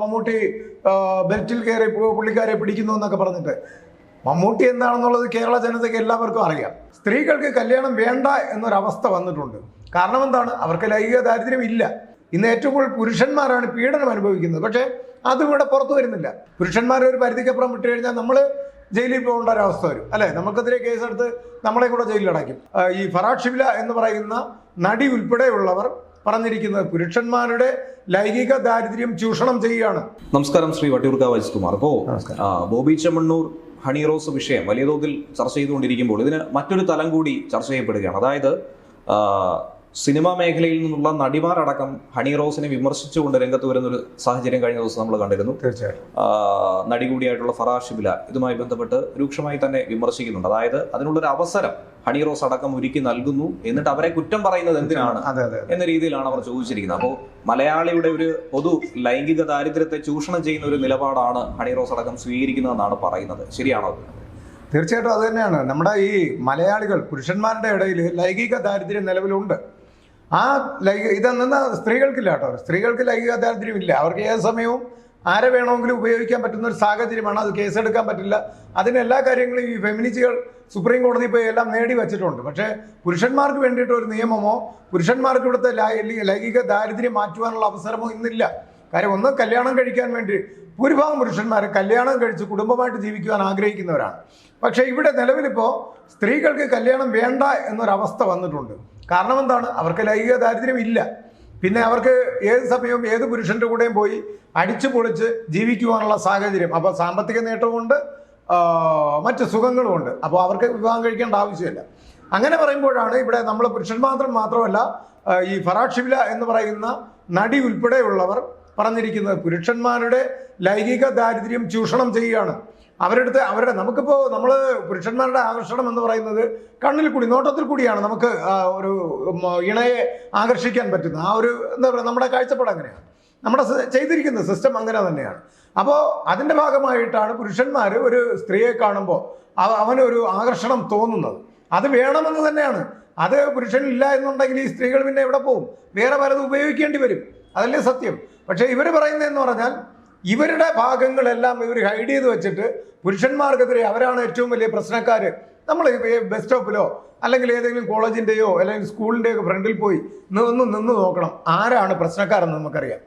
മമ്മൂട്ടി ബെൽറ്റിൽ കയറി പുള്ളിക്കാരെ പിടിക്കുന്നു എന്നൊക്കെ പറഞ്ഞിട്ട്. മമ്മൂട്ടി എന്താണെന്നുള്ളത് കേരള ജനതയ്ക്ക് എല്ലാവർക്കും അറിയാം. സ്ത്രീകൾക്ക് കല്യാണം വേണ്ട എന്നൊരവസ്ഥ വന്നിട്ടുണ്ട്. കാരണം എന്താണ്? അവർക്ക് ലൈംഗിക ദാരിദ്ര്യം ഇല്ല. ഇന്ന് ഏറ്റവും കൂടുതൽ പുരുഷന്മാരാണ് പീഡനം അനുഭവിക്കുന്നത്. പക്ഷേ അതും ഇവിടെ പുറത്തു വരുന്നില്ല. പുരുഷന്മാരെ ഒരു പരിധിക്കപ്പുറം വിട്ടു കഴിഞ്ഞാൽ നമ്മൾ ജയിലിൽ പോകേണ്ട ഒരു അവസ്ഥ വരും. അല്ലെ? നമുക്കെതിരെ കേസെടുത്ത് നമ്മളെ കൂടെ ജയിലിലടയ്ക്കും. ഈ ഫറാക്ഷിബില എന്ന് പറയുന്ന നടി ഉൾപ്പെടെയുള്ളവർ പറഞ്ഞിരിക്കുന്നത്. പുരുഷന്മാരുടെ ലൈംഗിക ദാരിദ്ര്യം ചൂഷണം ചെയ്യുകയാണ്. നമസ്കാരം ശ്രീ വട്ടിയൂർക്കാവ് അജിത്കുമാർ അപ്പോ നമസ്കാരം. ബോബി ചെമ്മണ്ണൂർ ഹണി റോസ് വിഷയം വലിയ തോതിൽ ചർച്ച ചെയ്തുകൊണ്ടിരിക്കുമ്പോൾ ഇതിന് മറ്റൊരു തലം കൂടി ചർച്ച ചെയ്യപ്പെടുകയാണ്. അതായത് സിനിമാ മേഖലയിൽ നിന്നുള്ള നടിമാരടക്കം ഹണി റോസിനെ വിമർശിച്ചുകൊണ്ട് രംഗത്ത് വരുന്ന ഒരു സാഹചര്യം കഴിഞ്ഞ ദിവസം നമ്മൾ കണ്ടിരുന്നു. തീർച്ചയായും. നടി കൂടിയായിട്ടുള്ള ഫറാ ഷിബില ഇതുമായി ബന്ധപ്പെട്ട് രൂക്ഷമായി തന്നെ വിമർശിക്കുന്നുണ്ട്. അതായത് അതിനുള്ളൊരു അവസരം ഹണി റോസ് അടക്കം ഒരുക്കി നൽകുന്നു എന്നിട്ട് അവരെ കുറ്റം പറയുന്നത് എന്തിനാണ് എന്ന രീതിയിലാണ് അവർ ചോദിച്ചിരിക്കുന്നത്. അപ്പോൾ മലയാളിയുടെ ഒരു പൊതു ലൈംഗിക ദാരിദ്ര്യത്തെ ചൂഷണം ചെയ്യുന്ന ഒരു നിലപാടാണ് ഹണി റോസ് അടക്കം സ്വീകരിക്കുന്നതെന്നാണ് പറയുന്നത്. ശരിയാണോ? തീർച്ചയായിട്ടും അത് തന്നെയാണ്. നമ്മുടെ ഈ മലയാളികൾ പുരുഷന്മാരുടെ ഇടയിൽ ലൈംഗിക ദാരിദ്ര്യം നിലവിലുണ്ട്. ആ ലൈംഗിക ഇതെന്ന സ്ത്രീകൾക്കില്ല കേട്ടോ സ്ത്രീകൾക്ക് ലൈംഗിക ദാരിദ്ര്യം ഇല്ല. അവർക്ക് ഏത് സമയവും ആരെ വേണമെങ്കിലും ഉപയോഗിക്കാൻ പറ്റുന്ന ഒരു സാഹചര്യമാണ്. അത് കേസെടുക്കാൻ പറ്റില്ല. അതിന് എല്ലാ കാര്യങ്ങളും ഈ ഫെമിനിസ്റ്റുകൾ സുപ്രീം കോടതി പോയി എല്ലാം നേടി വെച്ചിട്ടുണ്ട്. പക്ഷേ പുരുഷന്മാർക്ക് വേണ്ടിയിട്ട് ഒരു നിയമമോ പുരുഷന്മാർക്ക് ഇവിടുത്തെ ലൈംഗിക ദാരിദ്ര്യം മാറ്റുവാനുള്ള അവസരമോ ഇന്നില്ല. കാര്യം ഒന്ന് കല്യാണം കഴിക്കാൻ വേണ്ടി ഭൂരിഭാഗം പുരുഷന്മാർ കല്യാണം കഴിച്ച് കുടുംബമായിട്ട് ജീവിക്കുവാൻ ആഗ്രഹിക്കുന്നവരാണ്. പക്ഷേ ഇവിടെ നിലവിലിപ്പോൾ സ്ത്രീകൾക്ക് കല്യാണം വേണ്ട എന്നൊരവസ്ഥ വന്നിട്ടുണ്ട്. കാരണം എന്താണ്? അവർക്ക് ലൈംഗിക ദാരിദ്ര്യം ഇല്ല. പിന്നെ അവർക്ക് ഏത് സമയവും ഏത് പുരുഷന്റെ കൂടെയും പോയി അടിച്ചു പൊളിച്ച് ജീവിക്കുവാനുള്ള സാഹചര്യം. അപ്പോൾ സാമ്പത്തിക നേട്ടമുണ്ട് മറ്റു സുഖങ്ങളുമുണ്ട്. അപ്പോൾ അവർക്ക് വിവാഹം കഴിക്കേണ്ട ആവശ്യമില്ല. അങ്ങനെ പറയുമ്പോഴാണ് ഇവിടെ നമ്മൾ പുരുഷൻ മാത്രം മാത്രമല്ല ഈ ഫറാക്ഷിബില എന്ന് പറയുന്ന നടി ഉൾപ്പെടെയുള്ളവർ പറഞ്ഞിരിക്കുന്നത് പുരുഷന്മാരുടെ ലൈംഗിക ദാരിദ്ര്യം ചൂഷണം ചെയ്യുകയാണ്. അവരെടുത്ത് അവരുടെ നമുക്കിപ്പോൾ നമ്മൾ പുരുഷന്മാരുടെ ആകർഷണം എന്ന് പറയുന്നത് കണ്ണിൽ കൂടി നോട്ടത്തിൽ കൂടിയാണ് നമുക്ക് ഒരു ഇണയെ ആകർഷിക്കാൻ പറ്റുന്നത്. ആ ഒരു എന്താ പറയുക നമ്മുടെ കാഴ്ചപ്പാട് അങ്ങനെയാണ്. നമ്മുടെ ചെയ്തിരിക്കുന്ന സിസ്റ്റം അങ്ങനെ തന്നെയാണ്. അപ്പോൾ അതിന്റെ ഭാഗമായിട്ടാണ് പുരുഷന്മാർ ഒരു സ്ത്രീയെ കാണുമ്പോൾ അവ- അവനൊരു ആകർഷണം തോന്നുന്നത്. അത് വേണമെന്ന് തന്നെയാണ്. അത് പുരുഷനില്ല എന്നുണ്ടെങ്കിൽ ഈ സ്ത്രീകൾ പിന്നെ എവിടെ പോകും വേറെ പലതും ഉപയോഗിക്കേണ്ടി വരും. അതല്ലേ സത്യം. പക്ഷേ ഇവർ പറയുന്നതെന്ന് പറഞ്ഞാൽ ഇവരുടെ ഭാഗങ്ങളെല്ലാം ഇവർ ഹൈഡ് ചെയ്ത് വെച്ചിട്ട് പുരുഷന്മാർക്കെതിരെ അവരാണ് ഏറ്റവും വലിയ പ്രശ്നക്കാർ നമ്മൾ ബസ് സ്റ്റോപ്പിലോ അല്ലെങ്കിൽ ഏതെങ്കിലും കോളേജിന്റെയോ അല്ലെങ്കിൽ സ്കൂളിന്റെയോ ഫ്രണ്ടിൽ പോയി നിന്ന് നിന്ന് നോക്കണം. ആരാണ് പ്രശ്നക്കാരെന്ന് നമുക്കറിയാം.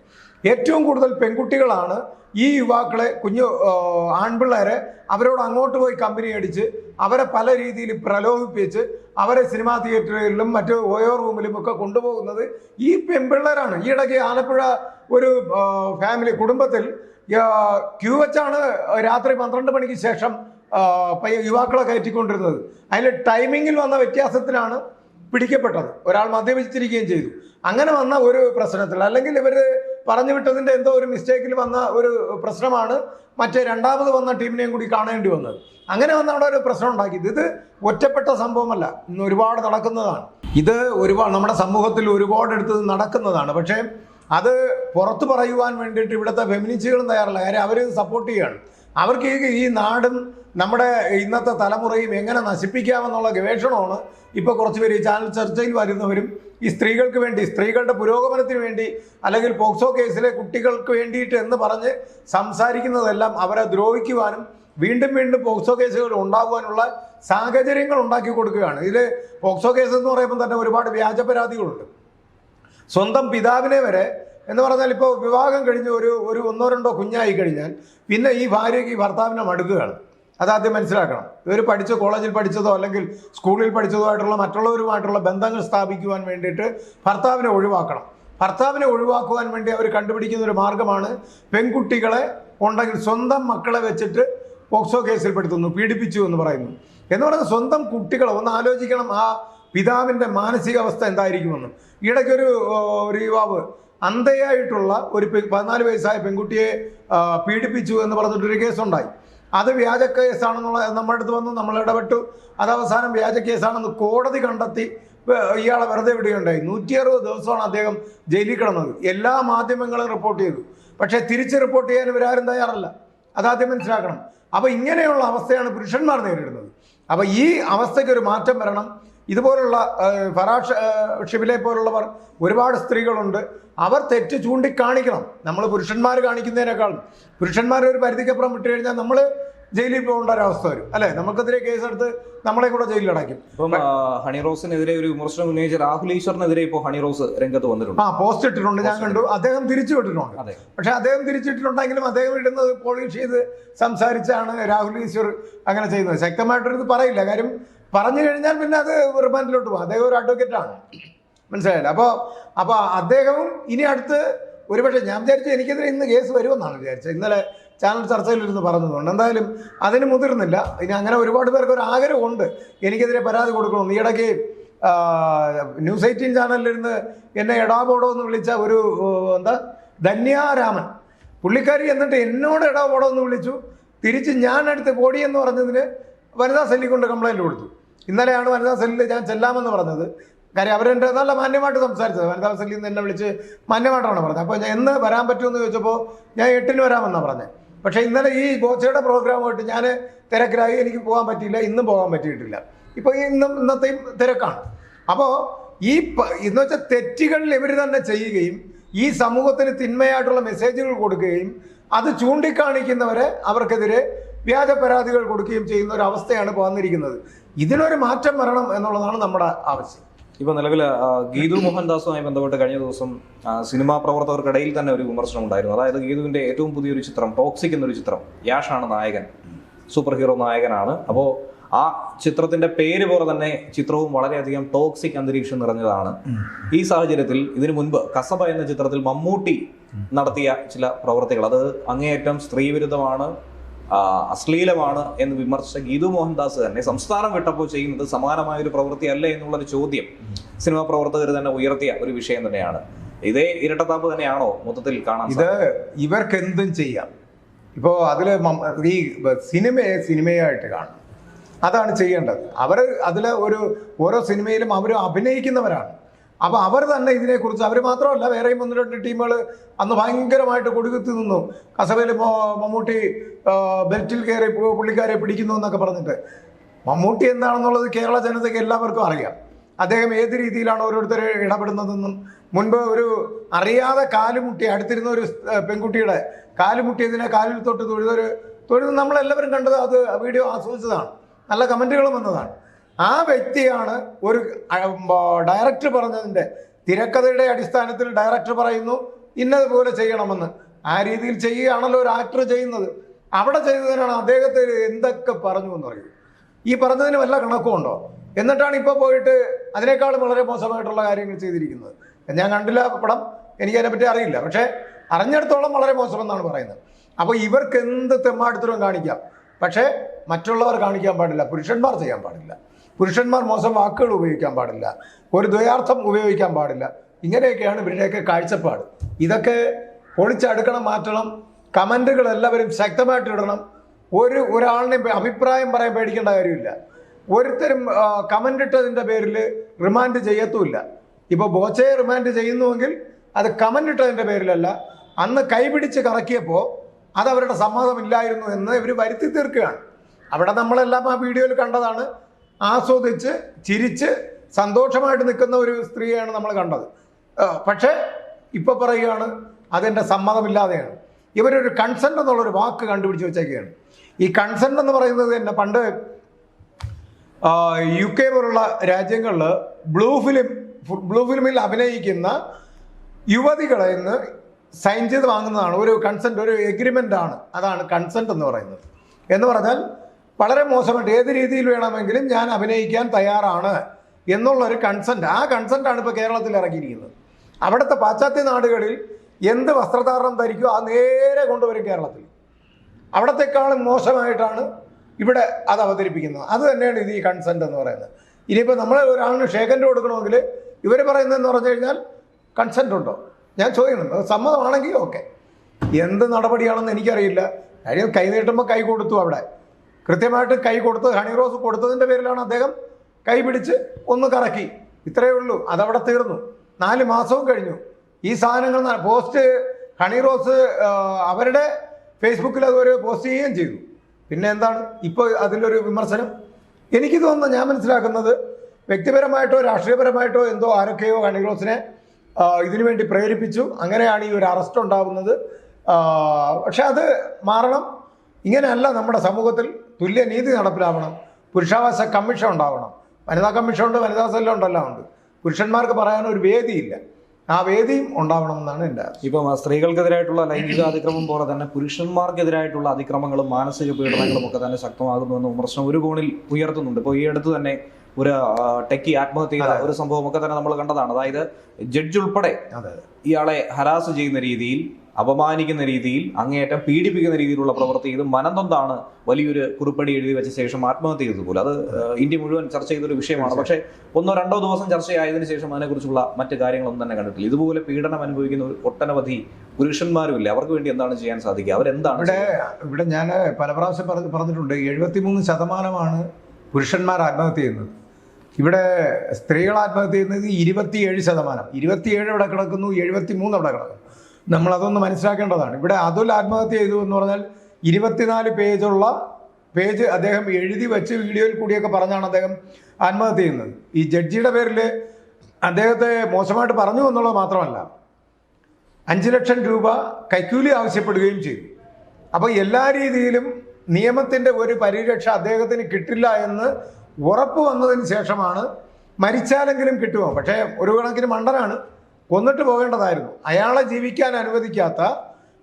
ഏറ്റവും കൂടുതൽ പെൺകുട്ടികളാണ് ഈ യുവാക്കളെ കുഞ്ഞു ആൺപിള്ളേരെ അവരോട് അങ്ങോട്ട് പോയി കമ്പനി അടിച്ച് അവരെ പല രീതിയിൽ പ്രലോഭിപ്പിച്ച് അവരെ സിനിമാ തിയേറ്ററുകളിലും മറ്റ് ഓയോ റൂമിലും ഒക്കെ കൊണ്ടുപോകുന്നത് ഈ പെൺപിള്ളേരാണ്. ഈ ഇടയ്ക്ക് ആലപ്പുഴ ഒരു ഫാമിലി കുടുംബത്തിൽ ക്യൂ വെച്ചാണ് രാത്രി പന്ത്രണ്ട് മണിക്ക് ശേഷം യുവാക്കളെ കയറ്റിക്കൊണ്ടിരുന്നത്. അതിൽ ടൈമിങ്ങിൽ വന്ന വ്യത്യാസത്തിലാണ് പിടിക്കപ്പെട്ടത്. ഒരാൾ മദ്യപിച്ചിരിക്കുകയും ചെയ്തു. അങ്ങനെ വന്ന ഒരു പ്രശ്നത്തിൽ അല്ലെങ്കിൽ ഇവർ പറഞ്ഞു വിട്ടതിന്റെ എന്തോ ഒരു മിസ്റ്റേക്കിൽ വന്ന ഒരു പ്രശ്നമാണ്. മറ്റേ രണ്ടാമത് വന്ന ടീമിനെയും കൂടി കാണേണ്ടി വന്നത് അങ്ങനെ വന്ന അവിടെ ഒരു പ്രശ്നം ഉണ്ടാക്കിയത് ഇത് ഒറ്റപ്പെട്ട സംഭവമല്ല. ഇന്ന് ഒരുപാട് നടക്കുന്നതാണ്. ഇത് ഒരുപാട് നമ്മുടെ സമൂഹത്തിൽ ഒരുപാട് എടുത്ത് നടക്കുന്നതാണ്. പക്ഷേ അത് പുറത്തു പറയുവാൻ വേണ്ടിയിട്ട് ഇവിടുത്തെ ഫെമിനിസ്റ്റുകളും തയ്യാറല്ല. കാര്യം അവർ സപ്പോർട്ട് ചെയ്യുകയാണ് അവർക്ക് ഈ നാടും നമ്മുടെ ഇന്നത്തെ തലമുറയും എങ്ങനെ നശിപ്പിക്കാമെന്നുള്ള ഗവേഷണമാണ് ഇപ്പോൾ കുറച്ച് പേര് ഈ ചാനൽ ചർച്ചയിൽ വരുന്നവരും ഈ സ്ത്രീകൾക്ക് വേണ്ടി സ്ത്രീകളുടെ പുരോഗമനത്തിന് വേണ്ടി അല്ലെങ്കിൽ പോക്സോ കേസിലെ കുട്ടികൾക്ക് വേണ്ടിയിട്ട് എന്ന് പറഞ്ഞ് സംസാരിക്കുന്നതെല്ലാം അവരെ ദ്രോഹിക്കുവാനും വീണ്ടും വീണ്ടും പോക്സോ കേസുകൾ ഉണ്ടാകുവാനുള്ള സാഹചര്യങ്ങൾ ഉണ്ടാക്കി കൊടുക്കുകയാണ്. ഇതിൽ പോക്സോ കേസ് എന്ന് പറയുമ്പോൾ തന്നെ ഒരുപാട് വ്യാജ പരാതികളുണ്ട്. സ്വന്തം പിതാവിനെ വരെ എന്ന് പറഞ്ഞാൽ ഇപ്പോൾ വിവാഹം കഴിഞ്ഞ് ഒരു ഒരു ഒന്നോ രണ്ടോ കുഞ്ഞായി കഴിഞ്ഞാൽ പിന്നെ ഈ ഭാര്യയ്ക്ക് ഈ ഭർത്താവിനെ മടുക്കുകയാണ്. അതാദ്യം മനസ്സിലാക്കണം. ഇവർ പഠിച്ച കോളേജിൽ പഠിച്ചതോ അല്ലെങ്കിൽ സ്കൂളിൽ പഠിച്ചതോ ആയിട്ടുള്ള മറ്റുള്ളവരുമായിട്ടുള്ള ബന്ധങ്ങൾ സ്ഥാപിക്കുവാൻ വേണ്ടിയിട്ട് ഭർത്താവിനെ ഒഴിവാക്കണം. ഭർത്താവിനെ ഒഴിവാക്കുവാൻ വേണ്ടി അവർ കണ്ടുപിടിക്കുന്ന ഒരു മാർഗമാണ് പെൺകുട്ടികളെ ഉണ്ടെങ്കിൽ സ്വന്തം മക്കളെ വെച്ചിട്ട് പോക്സോ കേസിൽ പെടുത്തുന്നു പീഡിപ്പിച്ചു എന്ന് പറയുന്നു. എന്ന് പറയുന്നത് സ്വന്തം കുട്ടികളെ ഒന്ന് ആലോചിക്കണം ആ പിതാവിന്റെ മാനസികാവസ്ഥ എന്തായിരിക്കുമെന്ന്. ഈയിടയ്ക്കൊരു ഒരു യുവാവ് അന്ധയായിട്ടുള്ള ഒരു പതിനാല് വയസ്സായ പെൺകുട്ടിയെ പീഡിപ്പിച്ചു എന്ന് പറഞ്ഞിട്ടൊരു കേസുണ്ടായി. അത് വ്യാജ കേസാണെന്നുള്ള നമ്മുടെ അടുത്ത് വന്ന് നമ്മൾ ഇടപെട്ടു. അത് അവസാനം വ്യാജ കേസാണെന്ന് കോടതി കണ്ടെത്തി ഇയാളെ വെറുതെ വിടുകയുണ്ടായി. നൂറ്റി അറുപത് ദിവസമാണ് അദ്ദേഹം ജയിലിൽ കിടന്നത്. എല്ലാ മാധ്യമങ്ങളും റിപ്പോർട്ട് ചെയ്തു. പക്ഷേ തിരിച്ച് റിപ്പോർട്ട് ചെയ്യാൻ ഇവരാരും തയ്യാറല്ല. അതാദ്യം മനസ്സിലാക്കണം. അപ്പോൾ ഇങ്ങനെയുള്ള അവസ്ഥയാണ് പുരുഷന്മാർ നേരിടുന്നത്. അപ്പോൾ ഈ അവസ്ഥയ്ക്ക് ഒരു മാറ്റം വരണം. ഇതുപോലുള്ള ഫറാഷ് ഷിബിലെ പോലുള്ളവർ ഒരുപാട് സ്ത്രീകളുണ്ട്. അവർ തെറ്റ് ചൂണ്ടിക്കാണിക്കണം. നമ്മൾ പുരുഷന്മാർ കാണിക്കുന്നതിനേക്കാൾ പുരുഷന്മാർ ഒരു പരിധിക്കപ്പുറം വിട്ടു കഴിഞ്ഞാൽ നമ്മൾ ജയിലിൽ പോകേണ്ട ഒരവസ്ഥ വരും. അല്ലെ? നമുക്കെതിരെ കേസെടുത്ത് നമ്മളെ കൂടെ ജയിലിൽ അടയ്ക്കും. ഇപ്പം ഹണി റോസിനെതിരെ ഒരു വിമർശനം ഉന്നയിച്ച രാഹുൽ ഈശ്വറിനെതിരെ ഇപ്പോൾ ഹണി റോസ് രംഗത്ത് വന്നിട്ടുണ്ട്. ആ പോസ്റ്റ് ഇട്ടിട്ടുണ്ട്. ഞാൻ കണ്ടു. അദ്ദേഹം തിരിച്ചു വിട്ടിട്ടുണ്ട് അതെ. പക്ഷെ അദ്ദേഹം തിരിച്ചിട്ടുണ്ടെങ്കിലും അദ്ദേഹം ഇടുന്നത് പോളിഷ് ചെയ്ത് സംസാരിച്ചാണ് രാഹുൽ ഈശ്വർ അങ്ങനെ ചെയ്യുന്നത്. ശക്തമായിട്ടൊരു ഇത് പറയില്ല. കാര്യം പറഞ്ഞു കഴിഞ്ഞാൽ പിന്നെ അത് റിമാൻഡിലോട്ട് പോകും. അദ്ദേഹം ഒരു അഡ്വക്കേറ്റ് ആണ്. മനസ്സിലായില്ല? അപ്പോൾ അപ്പോൾ അദ്ദേഹവും ഇനി അടുത്ത് ഒരുപക്ഷെ ഞാൻ വിചാരിച്ചു എനിക്കെതിരെ ഇന്ന് കേസ് വരുമെന്നാണ് വിചാരിച്ചത്. ഇന്നലെ ചാനൽ ചർച്ചയിലിരുന്ന് പറഞ്ഞതുകൊണ്ട്. എന്തായാലും അതിന് മുതിർന്നില്ല. ഇനി അങ്ങനെ ഒരുപാട് പേർക്ക് ഒരു ആഗ്രഹമുണ്ട്. എനിക്കെതിരെ പരാതി കൊടുക്കണം ഈ ഇടയ്ക്ക് ന്യൂസ് എയ്റ്റീൻ ചാനലിലിരുന്ന് എന്നെ എടാപോടോ എന്ന് വിളിച്ച ഒരു എന്താ ധന്യാരാമൻ. പുള്ളിക്കാരി എന്നിട്ട് എന്നോട് എടാപോടോ എന്ന് വിളിച്ചു. തിരിച്ച് ഞാൻ അടുത്ത് പോടി എന്ന് പറഞ്ഞതിന് വനിതാ സെല്ലിക്കൊണ്ട് കംപ്ലൈന്റ് കൊടുത്തു. ഇന്നലെയാണ് വനിതാ സെല്ലിൽ ഞാൻ ചെല്ലാമെന്ന് പറഞ്ഞത്. കാര്യം അവരെന്റെ നല്ല മാന്യമായിട്ട് സംസാരിച്ചത്. വനിതാ സെല്ലിൽ നിന്ന് എന്നെ വിളിച്ച് മാന്യമായിട്ടാണ് പറഞ്ഞത്. അപ്പോൾ ഞാൻ എന്ന് വരാൻ പറ്റുമെന്ന് ചോദിച്ചപ്പോൾ ഞാൻ എട്ടിന് വരാമെന്നാണ് പറഞ്ഞത്. പക്ഷേ ഇന്നലെ ഈ ബോച്ചയുടെ പ്രോഗ്രാമായിട്ട് ഞാൻ തിരക്കിലായി. എനിക്ക് പോകാൻ പറ്റിയില്ല. ഇന്നും പോകാൻ പറ്റിയിട്ടില്ല. ഇപ്പോൾ ഇന്നും ഇന്നത്തെയും തിരക്കാണ്. അപ്പോൾ ഈ എന്ന് വെച്ചാൽ തെറ്റുകളിൽ ഇവർ തന്നെ ചെയ്യുകയും ഈ സമൂഹത്തിന് തിന്മയായിട്ടുള്ള മെസ്സേജുകൾ കൊടുക്കുകയും അത് ചൂണ്ടിക്കാണിക്കുന്നവരെ അവർക്കെതിരെ വ്യാജ പരാതികൾ കൊടുക്കുകയും ചെയ്യുന്ന ഒരു അവസ്ഥയാണ് വന്നിരിക്കുന്നത്. ഇതിനൊരു മാറ്റം വരണം എന്നുള്ളതാണ് നമ്മുടെ ആവശ്യം. ഇപ്പൊ നിലവിൽ ഗീതു മോഹൻദാസുമായി ബന്ധപ്പെട്ട് കഴിഞ്ഞ ദിവസം സിനിമാ പ്രവർത്തകർക്കിടയിൽ തന്നെ ഒരു വിമർശനം ഉണ്ടായിരുന്നു. അതായത് ഗീതുവിന്റെ ഏറ്റവും പുതിയൊരു ചിത്രം ടോക്സിക് എന്നൊരു ചിത്രം ആണ് നായകൻ സൂപ്പർ ഹീറോ നായകനാണ്. അപ്പോൾ ആ ചിത്രത്തിന്റെ പേര് പോലെ തന്നെ ചിത്രവും വളരെയധികം ടോക്സിക് അന്തരീക്ഷം നിറഞ്ഞതാണ്. ഈ സാഹചര്യത്തിൽ ഇതിനു മുൻപ് കസബ എന്ന ചിത്രത്തിൽ മമ്മൂട്ടി നടത്തിയ ചില പ്രവർത്തികൾ. അത് അങ്ങേയറ്റം സ്ത്രീവിരുദ്ധമാണ് അശ്ലീലമാണ് എന്ന് വിമർശിച്ച ഗീതു മോഹൻദാസ് തന്നെ സംസ്ഥാനം വിട്ടപ്പോൾ ചെയ്യുന്നത് സമാനമായ ഒരു പ്രവൃത്തി അല്ലേ എന്നുള്ളൊരു ചോദ്യം സിനിമാ പ്രവർത്തകർ തന്നെ ഉയർത്തിയ ഒരു വിഷയം തന്നെയാണ്. ഇതേ ഇരട്ടത്താപ്പ് തന്നെയാണോ മൊത്തത്തിൽ കാണാൻ ഇത് ഇവർക്ക് എന്തും ചെയ്യാം. ഇപ്പോ അതിൽ ഈ സിനിമയെ സിനിമയായിട്ട് കാണും അതാണ് ചെയ്യേണ്ടത്. അവർ അതിൽ ഒരു ഓരോ സിനിമയിലും അവർ അഭിനയിക്കുന്നവരാണ്. അപ്പോൾ അവർ തന്നെ ഇതിനെക്കുറിച്ച് അവർ മാത്രമല്ല വേറെയും ഒന്ന് രണ്ട് ടീമുകൾ അന്ന് ഭയങ്കരമായിട്ട് കൊടുക്കത്തി നിന്നു. കസബയിൽ മമ്മൂട്ടി ബെൽറ്റിൽ കയറി പുള്ളിക്കാരെ പിടിക്കുന്നു എന്നൊക്കെ പറഞ്ഞിട്ട്. മമ്മൂട്ടി എന്താണെന്നുള്ളത് കേരള ജനതയ്ക്ക് എല്ലാവർക്കും അറിയാം. അദ്ദേഹം ഏത് രീതിയിലാണ് ഓരോരുത്തരെ ഇടപെടുന്നതെന്നും മുൻപ് ഒരു അറിയാതെ കാലുമുട്ടി അടുത്തിരുന്ന ഒരു പെൺകുട്ടിയുടെ കാലുമുട്ടിയതിനെ കാലിൽ തൊട്ട് തൊഴുതൊരു തൊഴുത് നമ്മളെല്ലാവരും കണ്ടത് അത് വീഡിയോ ആസ്വദിച്ചതാണ്. നല്ല കമന്റുകളും വന്നതാണ്. ആ വ്യക്തിയാണ് ഒരു ഡയറക്ടർ പറഞ്ഞതിന്റെ തിരക്കഥയുടെ അടിസ്ഥാനത്തിൽ ഡയറക്ടർ പറയുന്നു ഇന്നതുപോലെ ചെയ്യണമെന്ന്. ആ രീതിയിൽ ചെയ്യുകയാണല്ലോ ഒരു ആക്ടർ ചെയ്യുന്നത്. അവിടെ ചെയ്തതിനാണ് അദ്ദേഹത്തെ എന്തൊക്കെ പറഞ്ഞു എന്ന് പറയും ഈ പറഞ്ഞതിന് വല്ല കണക്കുമുണ്ടോ? എന്നിട്ടാണ് ഇപ്പോൾ പോയിട്ട് അതിനേക്കാളും വളരെ മോശമായിട്ടുള്ള കാര്യങ്ങൾ ചെയ്തിരിക്കുന്നത്. ഞാൻ കണ്ടില്ല പടം എനിക്കതിനെ പറ്റി അറിയില്ല. പക്ഷേ അറിഞ്ഞിടത്തോളം വളരെ മോശമെന്നാണ് പറയുന്നത്. അപ്പോൾ ഇവർക്ക് എന്ത് തെമ്മാടുത്തരവും കാണിക്കാം? പക്ഷേ മറ്റുള്ളവർ കാണിക്കാൻ പാടില്ല പുരുഷന്മാർ ചെയ്യാൻ പാടില്ല. പുരുഷന്മാർ മോശം വാക്കുകൾ ഉപയോഗിക്കാൻ പാടില്ല. ഒരു ദ്വയാർത്ഥം ഉപയോഗിക്കാൻ പാടില്ല. ഇങ്ങനെയൊക്കെയാണ് ഇവരുടെയൊക്കെ കാഴ്ചപ്പാട്. ഇതൊക്കെ പൊളിച്ചടുക്കണം മാറ്റണം. കമന്റുകൾ എല്ലാവരും ശക്തമായിട്ട് ഇടണം. ഒരു ഒരാളിനെ അഭിപ്രായം പറയാൻ പേടിക്കേണ്ട കാര്യമില്ല. ഒരുത്തരും കമന്റ് ഇട്ടതിന്റെ പേരിൽ റിമാൻഡ് ചെയ്യത്തുമില്ല. ഇപ്പോൾ ബോച്ചയെ റിമാൻഡ് ചെയ്യുന്നുവെങ്കിൽ അത് കമന്റ് ഇട്ടതിന്റെ പേരിലല്ല. അന്ന് കൈപിടിച്ച് കറക്കിയപ്പോൾ അത് അവരുടെ സമ്മതമില്ലായിരുന്നു എന്ന് ഇവർ വരുത്തി തീർക്കുകയാണ്. അവിടെ നമ്മളെല്ലാം ആ വീഡിയോയിൽ കണ്ടതാണ്. ആസ്വദിച്ച് ചിരിച്ച് സന്തോഷമായിട്ട് നിൽക്കുന്ന ഒരു സ്ത്രീയാണ് നമ്മൾ കണ്ടത്. പക്ഷെ ഇപ്പോൾ പറയുകയാണ് അതെന്റെ സമ്മതമില്ലാതെയാണ്. ഇവരൊരു കൺസെന്റ് എന്നുള്ളൊരു വാക്ക് കണ്ടുപിടിച്ച് വെച്ചേക്കുകയാണ്. ഈ കൺസെന്റ് എന്ന് പറയുന്നത് തന്നെ പണ്ട് യു കെ പോലുള്ള രാജ്യങ്ങളിൽ ബ്ലൂ ഫിലിം ബ്ലൂ ഫിലിമിൽ അഭിനയിക്കുന്ന യുവതികളെ ഇന്ന് സൈൻ ചെയ്ത് വാങ്ങുന്നതാണ്. ഒരു കൺസെന്റ് ഒരു എഗ്രിമെന്റ് ആണ്. അതാണ് കൺസെന്റ് എന്ന് പറയുന്നത്. എന്ന് പറഞ്ഞാൽ വളരെ മോശമായിട്ട് ഏത് രീതിയിൽ വേണമെങ്കിലും ഞാൻ അഭിനയിക്കാൻ തയ്യാറാണ് എന്നുള്ള ഒരു കൺസെന്റ് ആ കൺസെന്റാണ് ഇപ്പോൾ കേരളത്തിൽ ഇറക്കിയിരിക്കുന്നത് അവിടുത്തെ പാശ്ചാത്യ നാടുകളിൽ എന്ത് വസ്ത്രധാരണം ധരിക്കുമോ ആ നേരെ കൊണ്ടുവരും കേരളത്തിൽ. അവിടത്തെക്കാളും മോശമായിട്ടാണ് ഇവിടെ അത് അവതരിപ്പിക്കുന്നത്. അത് തന്നെയാണ് ഇത് ഈ കൺസെന്റ് എന്ന് പറയുന്നത്. ഇനിയിപ്പോൾ നമ്മൾ ഒരാളിന് ഷേഖന്റെ കൊടുക്കണമെങ്കിൽ ഇവർ പറയുന്നതെന്ന് പറഞ്ഞു കഴിഞ്ഞാൽ കൺസെന്റ് ഉണ്ടോ? ഞാൻ ചോദിക്കുന്നുണ്ട് സമ്മതമാണെങ്കിൽ ഓക്കെ എന്ത് നടപടിയാണെന്ന് എനിക്കറിയില്ല. കാര്യം കൈ നീട്ടുമ്പോൾ കൈ കൊടുത്തു അവിടെ. കൃത്യമായിട്ട് കൈ കൊടുത്ത് ഹണി റോസ് കൊടുത്തതിന്റെ പേരിലാണ് അദ്ദേഹം കൈ പിടിച്ച് ഒന്ന് കറക്കി. ഇത്രയേ ഉള്ളൂ. അതവിടെ തീർന്നു. നാല് മാസവും കഴിഞ്ഞു. ഈ സാധനങ്ങൾ പോസ്റ്റ് ഹണി റോസ് അവരുടെ ഫേസ്ബുക്കിൽ അതൊരു പോസ്റ്റ് ചെയ്യുകയും ചെയ്തു. പിന്നെ എന്താണ്? ഇപ്പോൾ അതിലൊരു വിമർശനം. എനിക്ക് തോന്നുന്നു ഞാൻ മനസ്സിലാക്കുന്നത് വ്യക്തിപരമായിട്ടോ രാഷ്ട്രീയപരമായിട്ടോ എന്തോ ആരൊക്കെയോ ഹണി റോസിനെ ഇതിനു വേണ്ടി പ്രേരിപ്പിച്ചു. അങ്ങനെയാണ് ഈ ഒരു അറസ്റ്റ് ഉണ്ടാകുന്നത് പക്ഷെ അത് മാറണം. ഇങ്ങനെയല്ല നമ്മുടെ സമൂഹത്തിൽ തുല്യ നീതി നടപ്പിലാവണം. പുരുഷാവകാശ കമ്മീഷൻ ഉണ്ടാവണം. വനിതാ കമ്മീഷൻ ഉണ്ട് വനിതാ സെല്ല് ഉണ്ടെല്ലാം ഉണ്ട്. പുരുഷന്മാർക്ക് പറയാൻ ഒരു വേദിയില്ല. ആ വേദിയും ഉണ്ടാവണമെന്നാണ് എന്റെ ഇപ്പം സ്ത്രീകൾക്കെതിരായിട്ടുള്ള ലൈംഗിക അതിക്രമം പോലെ തന്നെ പുരുഷന്മാർക്കെതിരായിട്ടുള്ള അതിക്രമങ്ങളും മാനസിക പീഡനങ്ങളും ഒക്കെ തന്നെ ശക്തമാകുന്നുവെന്ന വിമർശനം ഒരു കോണിൽ ഉയർത്തുന്നുണ്ട്. ഇപ്പോൾ ഈ അടുത്ത് തന്നെ ഒരു ടെക്കി ആത്മഹത്യ ചെയ്ത ഒരു സംഭവമൊക്കെ തന്നെ നമ്മൾ കണ്ടതാണ്. അതായത് ജഡ്ജ് ഉൾപ്പെടെ അതെ. ഇയാളെ ഹരാസ് ചെയ്യുന്ന രീതിയിൽ അപമാനിക്കുന്ന രീതിയിൽ അങ്ങേയറ്റം പീഡിപ്പിക്കുന്ന രീതിയിലുള്ള പ്രവൃത്തി ഇത് മനന്തൊന്നാണ് വലിയൊരു കുറിപ്പടി എഴുതി വെച്ച ശേഷം ആത്മഹത്യ ചെയ്തത് പോലെ. അത് ഇന്ത്യ മുഴുവൻ ചർച്ച ചെയ്തൊരു വിഷയമാണ്. പക്ഷേ ഒന്നോ രണ്ടോ ദിവസം ചർച്ചയായതിനു ശേഷം അതിനെക്കുറിച്ചുള്ള മറ്റ് കാര്യങ്ങളൊന്നും തന്നെ കണ്ടിട്ടില്ല. ഇതുപോലെ പീഡനം അനുഭവിക്കുന്ന ഒരു ഒട്ടനവധി പുരുഷന്മാരുമില്ല? അവർക്ക് വേണ്ടി എന്താണ് ചെയ്യാൻ സാധിക്കുക? അവരെന്താണ് ഇവിടെ ഇവിടെ ഞാൻ പല പ്രാവശ്യം പറഞ്ഞു പറഞ്ഞിട്ടുണ്ട്. എഴുപത്തിമൂന്ന് ശതമാനമാണ് പുരുഷന്മാർ ആത്മഹത്യ ചെയ്യുന്നത്. ഇവിടെ സ്ത്രീകൾ ആത്മഹത്യ ചെയ്യുന്നത് ഇരുപത്തിയേഴ് ശതമാനം. ഇരുപത്തിയേഴ് ഇവിടെ കിടക്കുന്നു എഴുപത്തി മൂന്ന് അവിടെ കിടക്കുന്നു. നമ്മൾ അതൊന്ന് മനസ്സിലാക്കേണ്ടതാണ്. ഇവിടെ അതുൽ ആത്മഹത്യ ചെയ്തു എന്ന് പറഞ്ഞാൽ ഇരുപത്തിനാല് പേജുള്ള പേജ് അദ്ദേഹം എഴുതി വെച്ച് വീഡിയോയിൽ കൂടിയൊക്കെ പറഞ്ഞാണ് അദ്ദേഹം ആത്മഹത്യ ചെയ്യുന്നത്. ഈ ജഡ്ജിയുടെ പേരിൽ അദ്ദേഹത്തെ മോശമായിട്ട് പറഞ്ഞു എന്നുള്ളത് മാത്രമല്ല അഞ്ച് ലക്ഷം രൂപ കൈക്കൂലി ആവശ്യപ്പെടുകയും ചെയ്തു. അപ്പോൾ എല്ലാ രീതിയിലും നിയമത്തിന്റെ ഒരു പരിരക്ഷ അദ്ദേഹത്തിന് കിട്ടില്ല എന്ന് ഉറപ്പ് വന്നതിന് ശേഷമാണ് മരിച്ചാലെങ്കിലും കിട്ടുമോ പക്ഷേ ഒരു കണക്കിന് മണ്ടനാണ്. കൊന്നിട്ട് പോകേണ്ടതായിരുന്നു. അയാളെ ജീവിക്കാൻ അനുവദിക്കാത്ത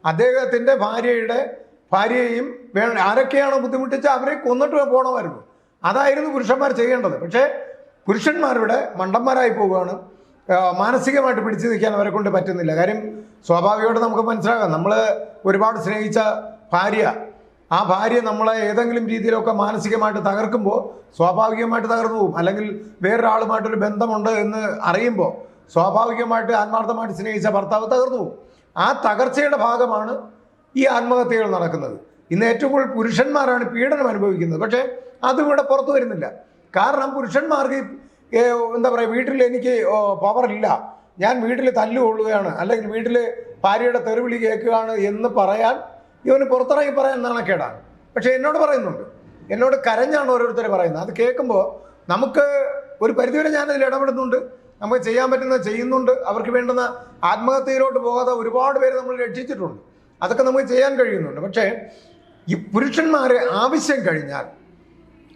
അദ്ദേഹത്തിന്റെ ഭാര്യയുടെ ഭാര്യയെയും വേ ആരൊക്കെയാണോ ബുദ്ധിമുട്ടിച്ച് അവരെ കൊന്നിട്ട് പോകണമായിരുന്നു അതായിരുന്നു പുരുഷന്മാർ ചെയ്യേണ്ടത്. പക്ഷേ പുരുഷന്മാരുടെ മണ്ടന്മാരായി പോവുകയാണ്. മാനസികമായിട്ട് പിടിച്ചു നിൽക്കാൻ അവരെ കൊണ്ട് പറ്റുന്നില്ല. കാര്യം സ്വാഭാവികമായിട്ട് നമുക്ക് മനസ്സിലാകാം നമ്മൾ ഒരുപാട് സ്നേഹിച്ച ഭാര്യ. ആ ഭാര്യ നമ്മളെ ഏതെങ്കിലും രീതിയിലൊക്കെ മാനസികമായിട്ട് തകർക്കുമ്പോൾ സ്വാഭാവികമായിട്ട് തകർന്നു പോകും. അല്ലെങ്കിൽ വേറൊരാളുമായിട്ടൊരു ബന്ധമുണ്ട് എന്ന് അറിയുമ്പോൾ സ്വാഭാവികമായിട്ട് ആത്മാർത്ഥമായിട്ട് സ്നേഹിച്ച ഭർത്താവ് തകർന്നു ആ തകർച്ചയുടെ ഭാഗമാണ് ഈ ആത്മഹത്യകൾ നടക്കുന്നത്. ഇന്ന് ഏറ്റവും കൂടുതൽ പുരുഷന്മാരാണ് പീഡനം അനുഭവിക്കുന്നത്. പക്ഷേ അതും ഇവിടെ പുറത്തു വരുന്നില്ല. കാരണം പുരുഷന്മാർക്ക് എന്താ പറയുക വീട്ടിൽ എനിക്ക് പവർ ഇല്ല. ഞാൻ വീട്ടിൽ തല്ലുകൊള്ളുകയാണ് അല്ലെങ്കിൽ വീട്ടിൽ ഭാര്യയുടെ തെറിവിളി കേൾക്കുകയാണ് എന്ന് പറയാൻ ഇവന് പുറത്തിറങ്ങി പറയാൻ നാണക്കേടാണ്. പക്ഷേ എന്നോട് പറയുന്നുണ്ട്. എന്നോട് കരഞ്ഞാണ് ഓരോരുത്തർ പറയുന്നത്. അത് കേൾക്കുമ്പോൾ നമുക്ക് ഒരു പരിധിവരെ ഞാനതിൽ ഇടപെടുന്നുണ്ട്. നമുക്ക് ചെയ്യാൻ പറ്റുന്നത് ചെയ്യുന്നുണ്ട്. അവർക്ക് വേണ്ടുന്ന ആത്മഹത്യയിലോട്ട് പോകാതെ ഒരുപാട് പേര് നമ്മൾ രക്ഷിച്ചിട്ടുണ്ട്. അതൊക്കെ നമുക്ക് ചെയ്യാൻ കഴിയുന്നുണ്ട്. പക്ഷേ ഈ പുരുഷന്മാരെ ആവശ്യം കഴിഞ്ഞാൽ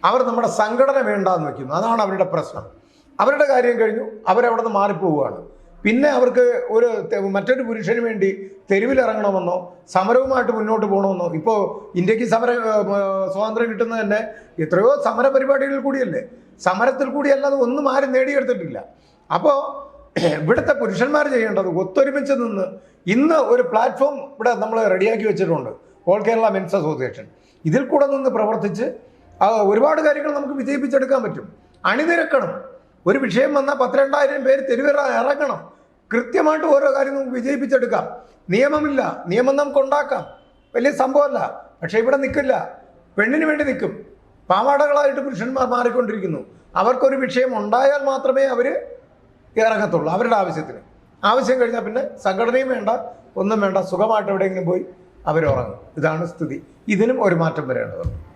അവർ നമ്മുടെ സംഘടന വേണ്ടാന്ന് വെക്കുന്നു. അതാണ് അവരുടെ പ്രശ്നം. അവരുടെ കാര്യം കഴിഞ്ഞു. അവരവിടെ നിന്ന് മാറിപ്പോവുകയാണ്. പിന്നെ അവർക്ക് ഒരു മറ്റൊരു പുരുഷന് വേണ്ടി തെരുവിലിറങ്ങണമെന്നോ സമരവുമായിട്ട് മുന്നോട്ട് പോകണമെന്നോ ഇപ്പോൾ ഇന്ത്യയ്ക്ക് സമര സ്വാതന്ത്ര്യം കിട്ടുന്നത് തന്നെ എത്രയോ സമര പരിപാടികളിൽ കൂടിയല്ലേ? സമരത്തിൽ കൂടിയല്ലാതെ ഒന്നും ആരും നേടിയെടുത്തിട്ടില്ല. അപ്പോൾ ഇവിടുത്തെ പുരുഷന്മാർ ചെയ്യേണ്ടത് ഒത്തൊരുമിച്ച് നിന്ന് ഇന്ന് ഒരു പ്ലാറ്റ്ഫോം ഇവിടെ നമ്മൾ റെഡിയാക്കി വെച്ചിട്ടുണ്ട്. ഓൾ കേരള മെൻസ് അസോസിയേഷൻ ഇതിൽ കൂടെ നിന്ന് പ്രവർത്തിച്ച് ഒരുപാട് കാര്യങ്ങൾ നമുക്ക് വിജയിപ്പിച്ചെടുക്കാൻ പറ്റും. അണിനിരക്കണം. ഒരു വിഷയം വന്നാൽ പത്തിരണ്ടായിരം പേര് തെരുവിറ ഇറങ്ങണം. കൃത്യമായിട്ട് ഓരോ കാര്യം നമുക്ക് വിജയിപ്പിച്ചെടുക്കാം. നിയമമില്ല. നിയമം നമുക്ക് ഉണ്ടാക്കാം. വലിയ സംഭവമല്ല. പക്ഷേ ഇവിടെ നിൽക്കില്ല പെണ്ണിന് വേണ്ടി നിൽക്കും പാവാടകളായിട്ട് പുരുഷന്മാർ മാറിക്കൊണ്ടിരിക്കുന്നു. അവർക്കൊരു വിഷയം ഉണ്ടായാൽ മാത്രമേ അവർ ഇറങ്ങത്തുള്ളൂ അവരുടെ ആവശ്യത്തിന്. ആവശ്യം കഴിഞ്ഞാൽ പിന്നെ സംഘടനയും വേണ്ട ഒന്നും വേണ്ട സുഖമായിട്ട് എവിടെയെങ്കിലും പോയി അവരുറങ്ങും. ഇതാണ് സ്ഥിതി. ഇതിനും ഒരു മാറ്റം വരേണ്ടതുണ്ട്.